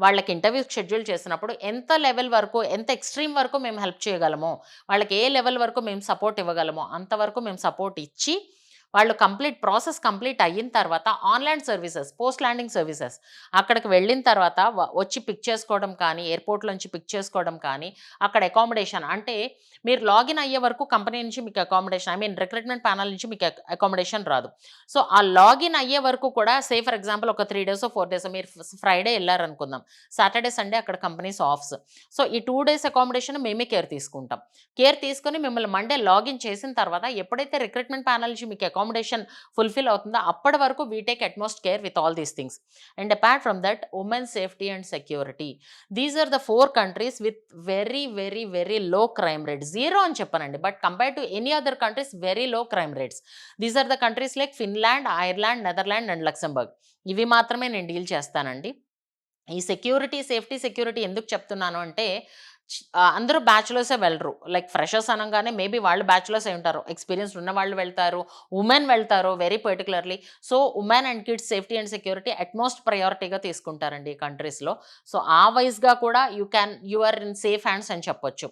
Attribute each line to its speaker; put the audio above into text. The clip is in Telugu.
Speaker 1: వాళ్ళకి ఇంటర్వ్యూ షెడ్యూల్ చేసినప్పుడు ఎంత లెవెల్ వరకు ఎంత ఎక్స్ట్రీమ్ వరకు మేము హెల్ప్ చేయగలమో వాళ్ళకి ఏ లెవెల్ వరకు మేము సపోర్ట్ ఇవ్వగలమో అంతవరకు మేము సపోర్ట్ ఇచ్చి వాళ్ళు కంప్లీట్ ప్రాసెస్ కంప్లీట్ అయిన తర్వాత online services post landing services. అక్కడికి వెళ్ళిన తర్వాత వచ్చి పిక్ చేసుకోవడం కానీ ఎయిర్పోర్ట్లోంచి పిక్ చేసుకోవడం కానీ అక్కడ అకామిడేషన్ అంటే మీరు లాగిన్ అయ్యే వరకు కంపెనీ నుంచి మీకు accommodation I mean recruitment panel నుంచి మీకు అకామిడేషన్ రాదు. సో ఆ లాగిన్ అయ్యే వరకు కూడా సే ఫర్ ఎగ్జాంపుల్ ఒక త్రీ డేస్ ఫోర్ డేస్ మీరు ఫ్రైడే వెళ్ళారనుకుందాం సాటర్డే సండే అక్కడ కంపెనీస్ ఆఫ్స్. సో ఈ టూ డేస్ అకామిడేషన్ మేమే కేర్ తీసుకుంటాం. కేర్ తీసుకొని మిమ్మల్ని మండే లాగిన్ చేసిన తర్వాత ఎప్పుడైతే రిక్రూట్మెంట్ ప్యానల్ నుంచి మీకు అకామిడేషన్ ఫుల్ఫిల్ అవుతుందో? అప్పటి వరకు we take utmost care with all these things and apart from that women safety and security these are the four countries with very very very low crime rate zero అని చెప్పనండి but compare to any other countries very low crime rates these are the countries like Finland Ireland Netherland and Luxembourg ఇవి మాత్రమే నేను డీల్ చేస్తానండి. ఈ సెక్యూరిటీ సేఫ్టీ సెక్యూరిటీ ఎందుకు చెప్తున్నాను అంటే అందరూ బ్యాచులర్సే వెళ్ళరు లైక్ ఫ్రెషర్స్ అనగానే మేబీ వాళ్ళు బ్యాచులర్స్ అయి ఉంటారు. ఎక్స్పీరియన్స్ ఉన్న వాళ్ళు వెళ్తారు. ఉమెన్ వెళ్తారు very particularly so women and kids safety and security utmost ప్రయారిటీగా తీసుకుంటారండి ఈ కంట్రీస్లో. సో ఆ వైజ్గా కూడా you can you are in safe hands అని చెప్పొచ్చు.